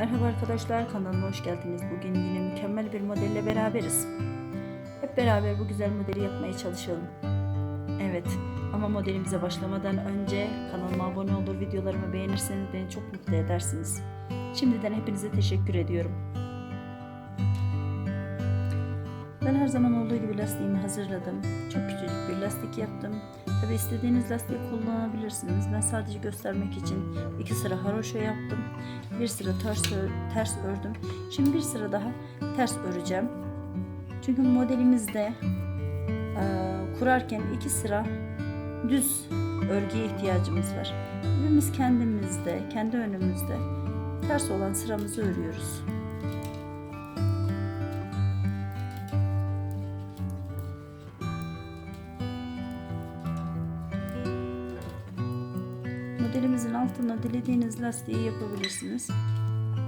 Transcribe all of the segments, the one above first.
Merhaba arkadaşlar kanalıma hoş geldiniz. Bugün yine mükemmel bir modelle beraberiz. Hep beraber bu güzel modeli yapmaya çalışalım. Evet ama modelimize başlamadan önce kanalıma abone olur, videolarımı beğenirseniz beni çok mutlu edersiniz. Şimdiden hepinize teşekkür ediyorum. Ben her zaman olduğu gibi lastiğimi hazırladım. Çok küçücük bir lastik yaptım. Tabi istediğiniz lastiği kullanabilirsiniz. Ben sadece göstermek için iki sıra haroşa yaptım. Bir sıra ters, ters ördüm. Şimdi bir sıra daha ters öreceğim. Çünkü modelimizde e, kurarken iki sıra düz örgüye ihtiyacımız var. Hepimiz kendimizde, kendi önümüzde ters olan sıramızı örüyoruz. Dilediğiniz lastiği yapabilirsiniz.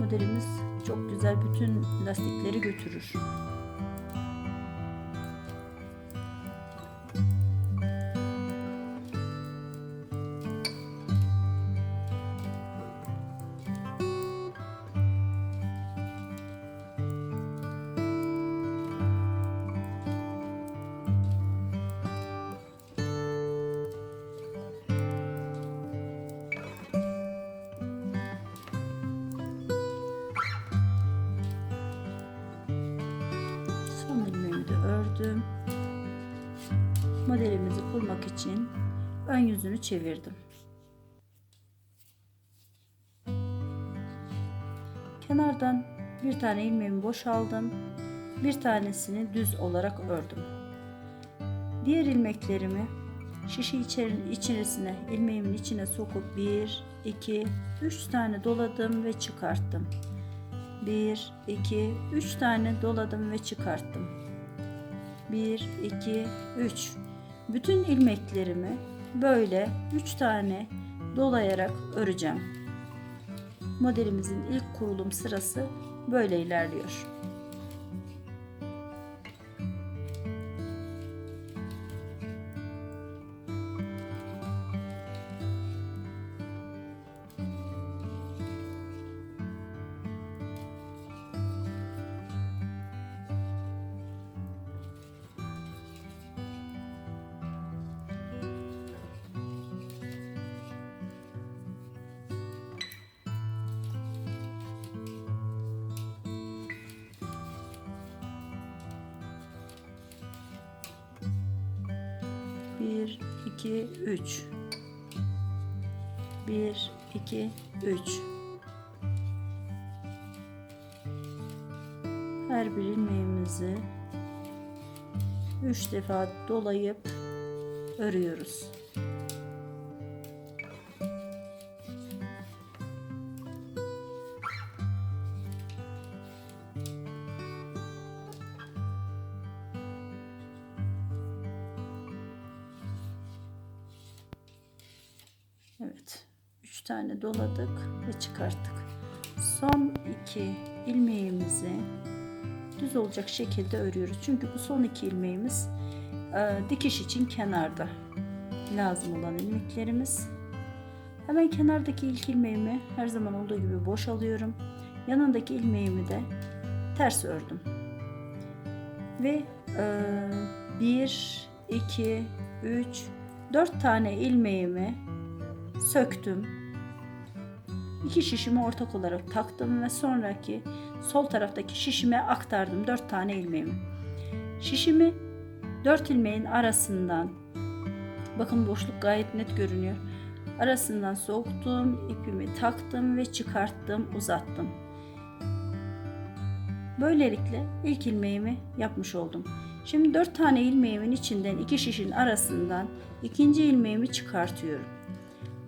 Modelimiz çok güzel bütün lastikleri götürür. Modelimizi kurmak için ön yüzünü çevirdim. Kenardan bir tane ilmeğimi boşaldım. Bir tanesini düz olarak ördüm. Diğer ilmeklerimi şişi içeri- içerisine ilmeğimin içine sokup 1 2 3 tane doladım ve çıkarttım. 1 2 3 tane doladım ve çıkarttım. 1 2 3 bütün ilmeklerimi böyle 3 tane dolayarak öreceğim. Modelimizin ilk kurulum sırası böyle ilerliyor. Bir, iki, üç. Bir, iki, üç. Her bir ilmeğimizi üç defa dolayıp örüyoruz. Tane doladık ve çıkarttık. Son iki ilmeğimizi düz olacak şekilde örüyoruz. Çünkü bu son iki ilmeğimiz e, dikiş için kenarda lazım olan ilmeklerimiz. Hemen kenardaki ilk ilmeğimi her zaman olduğu gibi boş alıyorum. Yanındaki ilmeğimi de ters ördüm. Ve e, 1, 2, 3, 4 tane ilmeğimi söktüm. İki şişimi ortak olarak taktım ve sonraki sol taraftaki şişime aktardım dört tane ilmeğimi. Şişimi dört ilmeğin arasından bakın boşluk gayet net görünüyor. Arasından soktum, ipimi taktım ve çıkarttım, uzattım. Böylelikle ilk ilmeğimi yapmış oldum. Şimdi dört tane ilmeğimin içinden iki şişin arasından ikinci ilmeğimi çıkartıyorum.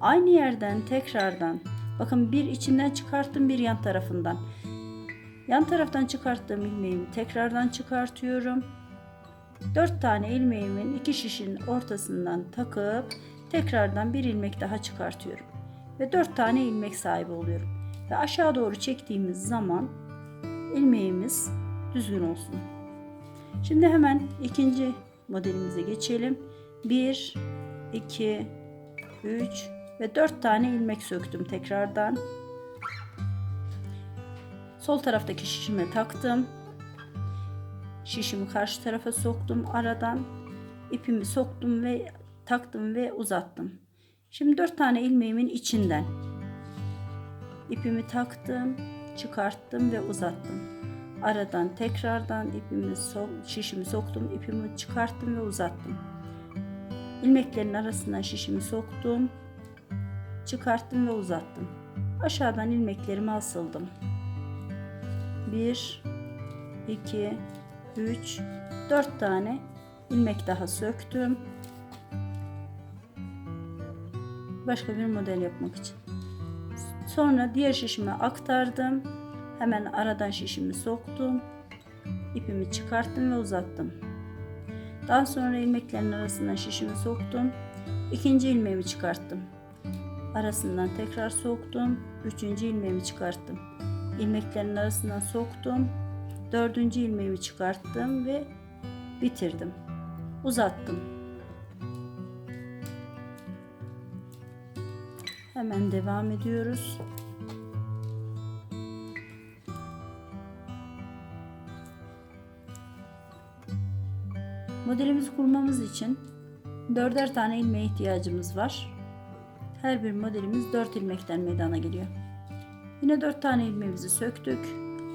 Aynı yerden tekrardan bakın bir içinden çıkarttım bir yan tarafından. Yan taraftan çıkarttığım ilmeğimi tekrardan çıkartıyorum. 4 tane ilmeğimin iki şişin ortasından takıp tekrardan bir ilmek daha çıkartıyorum. Ve 4 tane ilmek sahibi oluyorum. Ve aşağı doğru çektiğimiz zaman ilmeğimiz düzgün olsun. Şimdi hemen ikinci modelimize geçelim. 1 2 3 ve 4 tane ilmek söktüm tekrardan. Sol taraftaki şişime taktım. Şişimi karşı tarafa soktum aradan. ipimi soktum ve taktım ve uzattım. Şimdi 4 tane ilmeğimin içinden ipimi taktım, çıkarttım ve uzattım. Aradan tekrardan ipimi sok, şişimi soktum, ipimi çıkarttım ve uzattım. İlmeklerin arasından şişimi soktum, çıkarttım ve uzattım. Aşağıdan ilmeklerimi asıldım. 1 2 3 4 tane ilmek daha söktüm. Başka bir model yapmak için. Sonra diğer şişime aktardım. Hemen aradan şişimi soktum. İpimi çıkarttım ve uzattım. Daha sonra ilmeklerin arasından şişimi soktum. İkinci ilmeğimi çıkarttım. Arasından tekrar soktum. Üçüncü ilmeğimi çıkarttım. İlmeklerin arasından soktum. Dördüncü ilmeğimi çıkarttım ve bitirdim. Uzattım. Hemen devam ediyoruz. Modelimizi kurmamız için dörder tane ilmeğe ihtiyacımız var. Her bir modelimiz 4 ilmekten meydana geliyor. Yine 4 tane ilmeğimizi söktük.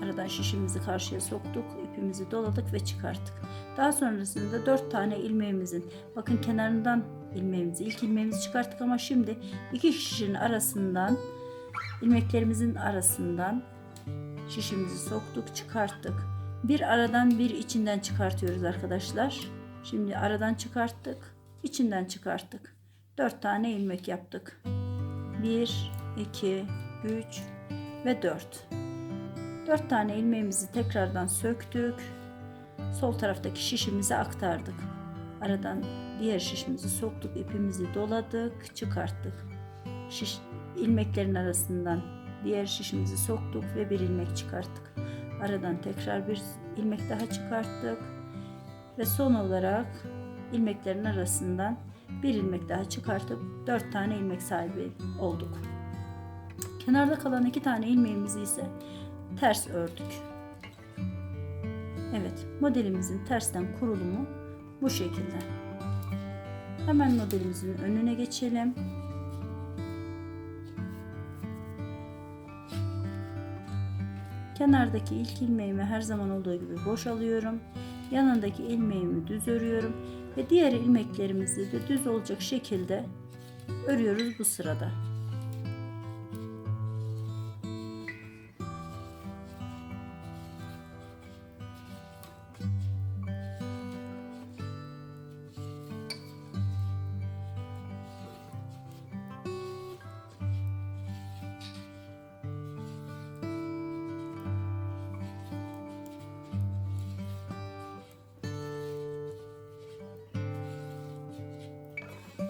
Aradan şişimizi karşıya soktuk. ipimizi doladık ve çıkarttık. Daha sonrasında 4 tane ilmeğimizin bakın kenarından ilmeğimizi ilk ilmeğimizi çıkarttık ama şimdi iki şişin arasından ilmeklerimizin arasından şişimizi soktuk çıkarttık. Bir aradan bir içinden çıkartıyoruz arkadaşlar. Şimdi aradan çıkarttık. içinden çıkarttık. 4 tane ilmek yaptık. 1 2 3 ve 4. 4 tane ilmeğimizi tekrardan söktük. Sol taraftaki şişimize aktardık. Aradan diğer şişimizi soktuk, ipimizi doladık, çıkarttık. Şiş, ilmeklerin arasından diğer şişimizi soktuk ve bir ilmek çıkarttık. Aradan tekrar bir ilmek daha çıkarttık. Ve son olarak ilmeklerin arasından bir ilmek daha çıkartıp dört tane ilmek sahibi olduk. Kenarda kalan iki tane ilmeğimizi ise ters ördük. Evet, modelimizin tersten kurulumu bu şekilde. Hemen modelimizin önüne geçelim. Kenardaki ilk ilmeğimi her zaman olduğu gibi boş alıyorum. Yanındaki ilmeğimi düz örüyorum ve diğer ilmeklerimizi de düz olacak şekilde örüyoruz bu sırada.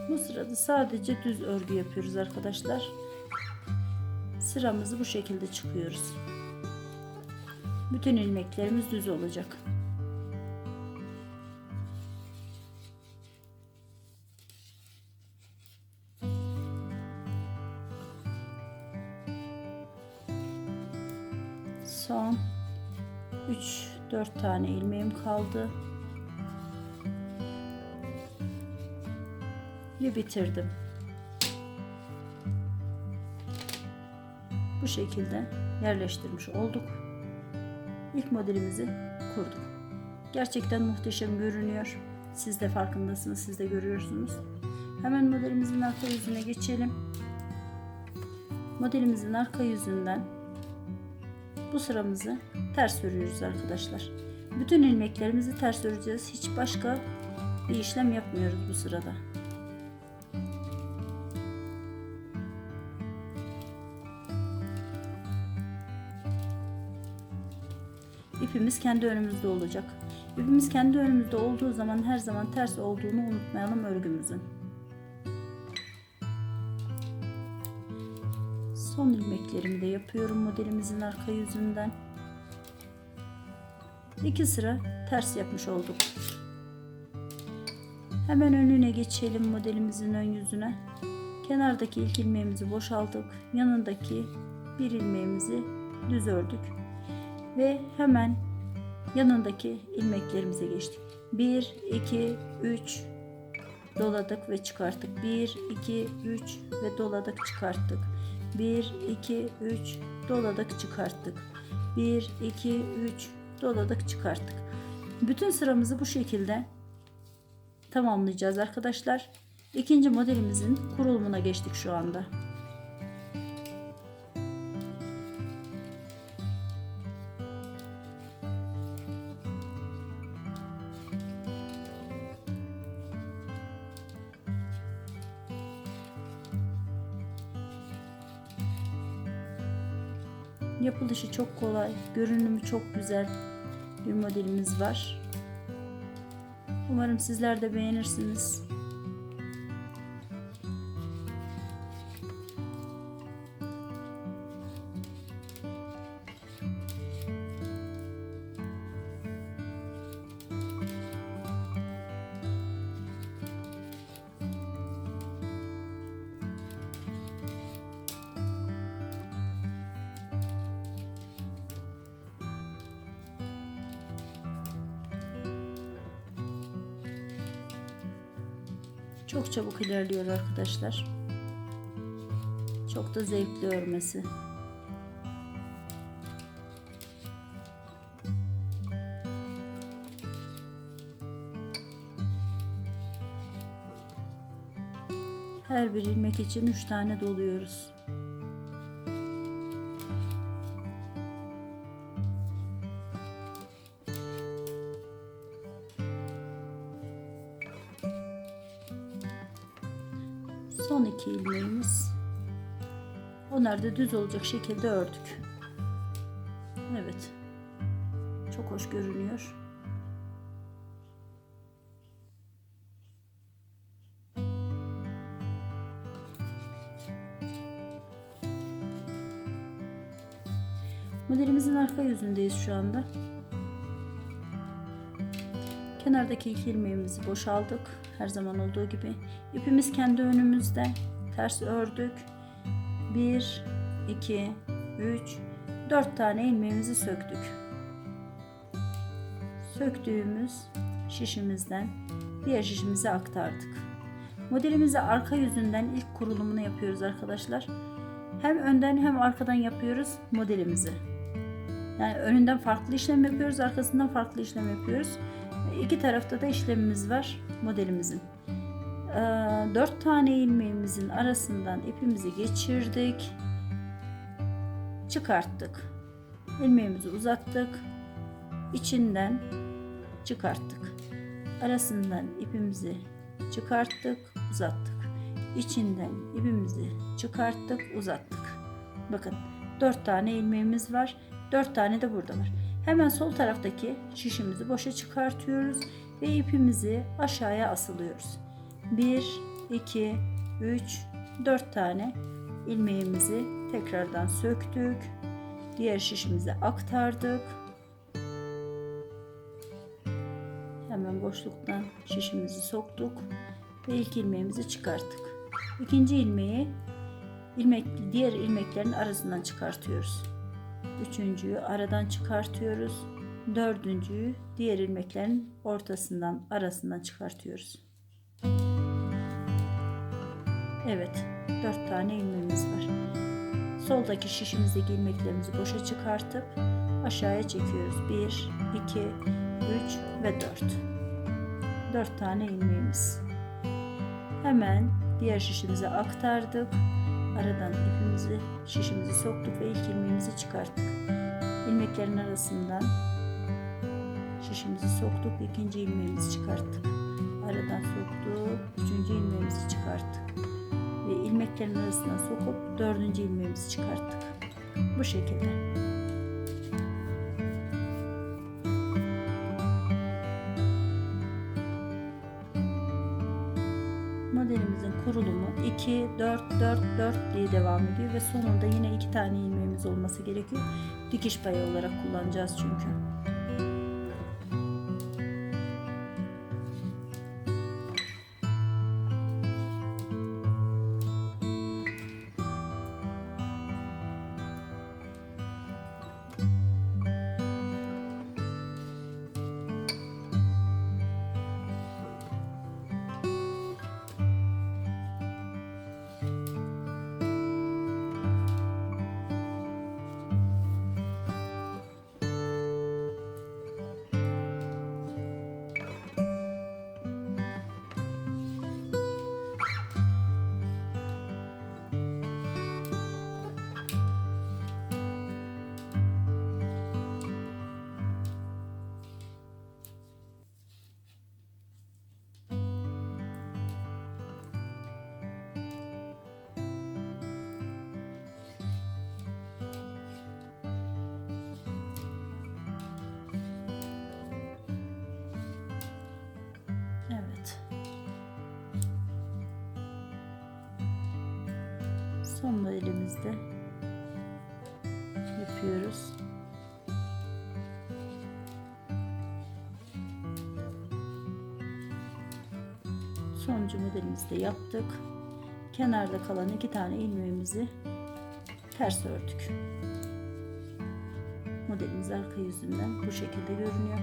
Bu sırada sadece düz örgü yapıyoruz arkadaşlar. Sıramızı bu şekilde çıkıyoruz. Bütün ilmeklerimiz düz olacak. Son 3-4 tane ilmeğim kaldı. Bitirdim. Bu şekilde yerleştirmiş olduk. İlk modelimizi kurduk. Gerçekten muhteşem görünüyor. Siz de farkındasınız, siz de görüyorsunuz. Hemen modelimizin arka yüzüne geçelim. Modelimizin arka yüzünden bu sıramızı ters örüyoruz arkadaşlar. Bütün ilmeklerimizi ters öreceğiz. Hiç başka bir işlem yapmıyoruz bu sırada. İpimiz kendi önümüzde olacak. İpimiz kendi önümüzde olduğu zaman her zaman ters olduğunu unutmayalım örgümüzün. Son ilmeklerimi de yapıyorum modelimizin arka yüzünden. İki sıra ters yapmış olduk. Hemen önüne geçelim modelimizin ön yüzüne. Kenardaki ilk ilmeğimizi boşalttık. Yanındaki bir ilmeğimizi düz ördük Ve hemen yanındaki ilmeklerimize geçtik. 1, 2, 3 doladık ve çıkarttık. 1, 2, 3 ve doladık çıkarttık. 1, 2, 3 doladık çıkarttık. 1, 2, 3 doladık çıkarttık. Bütün sıramızı bu şekilde tamamlayacağız arkadaşlar. İkinci modelimizin kurulumuna geçtik şu anda. Yapılışı çok kolay, görünümü çok güzel bir modelimiz var. Umarım sizler de beğenirsiniz. Çok çabuk ilerliyor arkadaşlar. Çok da zevkli örmesi. Her bir ilmek için 3 tane doluyoruz. Son iki ilmeğimiz. Onlar da düz olacak şekilde ördük. Evet. Çok hoş görünüyor. Modelimizin arka yüzündeyiz şu anda. Kenardaki iki ilmeğimizi boşaldık. Her zaman olduğu gibi. İpimiz kendi önümüzde. Ters ördük. 1, 2, 3, 4 tane ilmeğimizi söktük. Söktüğümüz şişimizden diğer şişimize aktardık. Modelimizi arka yüzünden ilk kurulumunu yapıyoruz arkadaşlar. Hem önden hem arkadan yapıyoruz modelimizi. Yani önünden farklı işlem yapıyoruz, arkasından farklı işlem yapıyoruz. İki tarafta da işlemimiz var modelimizin. Ee, dört tane ilmeğimizin arasından ipimizi geçirdik. Çıkarttık. İlmeğimizi uzattık. içinden çıkarttık. Arasından ipimizi çıkarttık, uzattık. İçinden ipimizi çıkarttık, uzattık. Bakın dört tane ilmeğimiz var. Dört tane de burada var. Hemen sol taraftaki şişimizi boşa çıkartıyoruz ve ipimizi aşağıya asılıyoruz. 1, 2, 3, 4 tane ilmeğimizi tekrardan söktük. Diğer şişimize aktardık. Hemen boşluktan şişimizi soktuk ve ilk ilmeğimizi çıkarttık. İkinci ilmeği ilmek diğer ilmeklerin arasından çıkartıyoruz. Üçüncüyü aradan çıkartıyoruz. Dördüncüyü diğer ilmeklerin ortasından arasından çıkartıyoruz. Evet, dört tane ilmeğimiz var. Soldaki şişimizdeki ilmeklerimizi boşa çıkartıp aşağıya çekiyoruz. 1, 2, 3 ve 4. 4 tane ilmeğimiz. Hemen diğer şişimize aktardık. Aradan ipimizi, şişimizi soktuk ve ilk ilmeğimizi çıkarttık. İlmeklerin arasından şişimizi soktuk, ikinci ilmeğimizi çıkarttık. Aradan soktuk, üçüncü ilmeğimizi çıkarttık. Ve ilmeklerin arasından sokup dördüncü ilmeğimizi çıkarttık. Bu şekilde. 4 4 4 diye devam ediyor ve sonunda yine iki tane ilmeğimiz olması gerekiyor. Dikiş payı olarak kullanacağız çünkü. Son modelimizde yapıyoruz. Sonuncu modelimizi de yaptık. Kenarda kalan iki tane ilmeğimizi ters ördük. Modelimiz arka yüzünden bu şekilde görünüyor.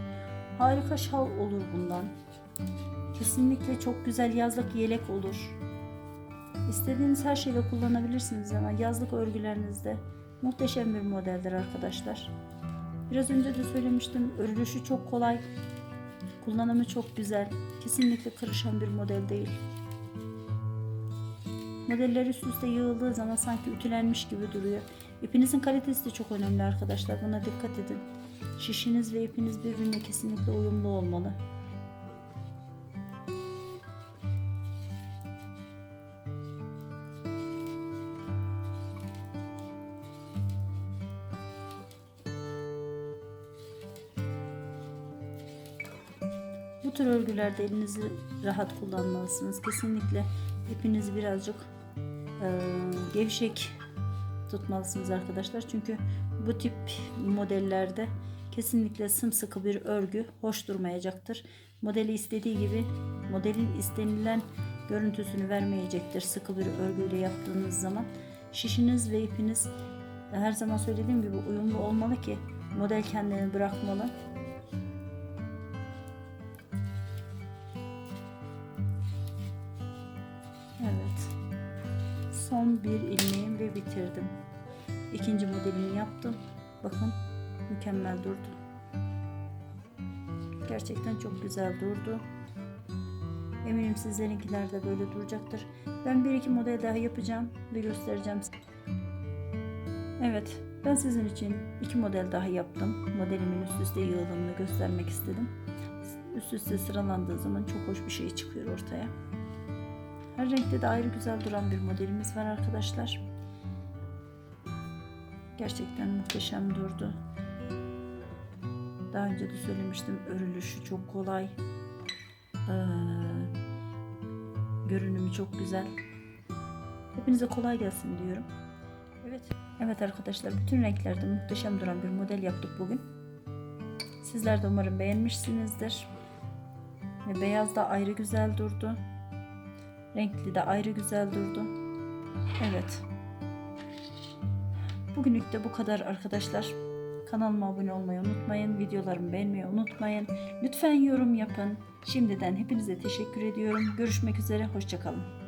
Harika şal olur bundan. Kesinlikle çok güzel yazlık yelek olur. İstediğiniz her şeyle kullanabilirsiniz ama yazlık örgülerinizde muhteşem bir modeldir arkadaşlar. Biraz önce de söylemiştim örülüşü çok kolay. Kullanımı çok güzel. Kesinlikle kırışan bir model değil. Modeller üst üste yığıldığı zaman sanki ütülenmiş gibi duruyor. İpinizin kalitesi de çok önemli arkadaşlar. Buna dikkat edin. Şişiniz ve ipiniz birbirine kesinlikle uyumlu olmalı. Örgülerde elinizi rahat kullanmalısınız. Kesinlikle ipinizi birazcık e, gevşek tutmalısınız arkadaşlar. Çünkü bu tip modellerde kesinlikle sımsıkı bir örgü hoş durmayacaktır. Modeli istediği gibi modelin istenilen görüntüsünü vermeyecektir sıkı bir örgüyle yaptığınız zaman. Şişiniz ve ipiniz her zaman söylediğim gibi uyumlu olmalı ki model kendini bırakmalı. 11 ilmeğim ve bitirdim. İkinci modelini yaptım. Bakın mükemmel durdu. Gerçekten çok güzel durdu. Eminim sizlerinkiler de böyle duracaktır. Ben bir iki model daha yapacağım ve göstereceğim. Evet ben sizin için iki model daha yaptım. Modelimin üst üste yığılımını göstermek istedim. Üst üste sıralandığı zaman çok hoş bir şey çıkıyor ortaya. Her renkte de ayrı güzel duran bir modelimiz var arkadaşlar. Gerçekten muhteşem durdu. Daha önce de söylemiştim örülüşü çok kolay. Ee, görünümü çok güzel. Hepinize kolay gelsin diyorum. Evet. Evet arkadaşlar bütün renklerde muhteşem duran bir model yaptık bugün. Sizler de umarım beğenmişsinizdir. Ve beyaz da ayrı güzel durdu. Renkli de ayrı güzel durdu. Evet. Bugünlük de bu kadar arkadaşlar. Kanalıma abone olmayı unutmayın. Videolarımı beğenmeyi unutmayın. Lütfen yorum yapın. Şimdiden hepinize teşekkür ediyorum. Görüşmek üzere. Hoşçakalın.